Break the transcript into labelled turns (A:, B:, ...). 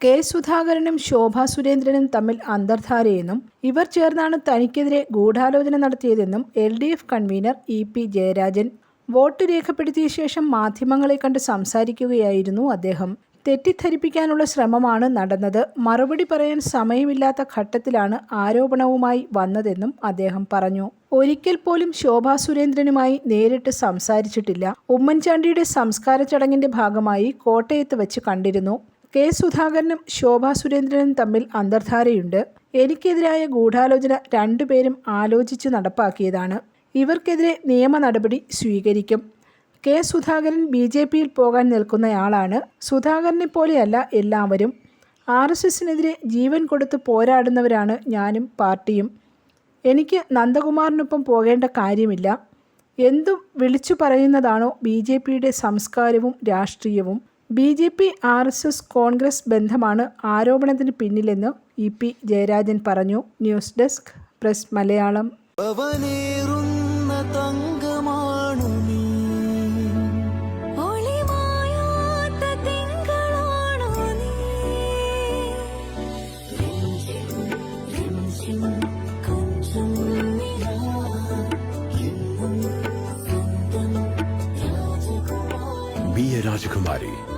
A: K സുധാകരനും ശോഭാ സുരേന്ദ്രനും തമ്മിൽ അന്തർധാരയെന്നും ഇവർ ചേർന്നാണ് തനിക്കെതിരെ ഗൂഢാലോചന നടത്തിയതെന്നും L D F convenor E P Jayarajan. Vote രേഖപ്പെടുത്തിയ ശേഷം മാധ്യമങ്ങളെ കണ്ട് സംസാരിക്കുകയായിരുന്നു അദ്ദേഹം. തെറ്റിദ്ധരിപ്പിക്കാനുള്ള ശ്രമമാണ് നടന്നത്. മറുപടി പറയാൻ സമയമില്ലാത്ത ഘട്ടത്തിലാണ് ആരോപണവുമായി വന്നതെന്നും അദ്ദേഹം പറഞ്ഞു. ഒരിക്കൽ പോലും ശോഭാ സുരേന്ദ്രനുമായി നേരിട്ട് സംസാരിച്ചിട്ടില്ല. ഉമ്മൻചാണ്ടിയുടെ സംസ്കാര ചടങ്ങിന്റെ ഭാഗമായി കോട്ടയത്ത് വെച്ച് കണ്ടിരുന്നു. കെ സുധാകരനും ശോഭാ സുരേന്ദ്രനും തമ്മിൽ അന്തർധാരയുണ്ട്. എനിക്കെതിരായ ഗൂഢാലോചന രണ്ടുപേരും ആലോചിച്ച് നടപ്പാക്കിയതാണ്. ഇവർക്കെതിരെ നിയമ നടപടി സ്വീകരിക്കും. കെ സുധാകരൻ ബി ജെ പിയിൽ പോകാൻ നിൽക്കുന്നയാളാണ്. സുധാകരനെ പോലെയല്ല എല്ലാവരും. ആർ എസ് എസിനെതിരെ ജീവൻ കൊടുത്ത് പോരാടുന്നവരാണ് ഞാനും പാർട്ടിയും. എനിക്ക് നന്ദകുമാറിനൊപ്പം പോകേണ്ട കാര്യമില്ല. എന്തും വിളിച്ചു പറയുന്നതാണോ ബി ജെ പിയുടെ സംസ്കാരവും രാഷ്ട്രീയവും. B J P R S S Congress ബന്ധമാണ് ആരോപണത്തിന് പിന്നിലെന്ന് ഇ പി ജയരാജൻ പറഞ്ഞു. News desk press Malayalam.
B: Be a Rajakumari.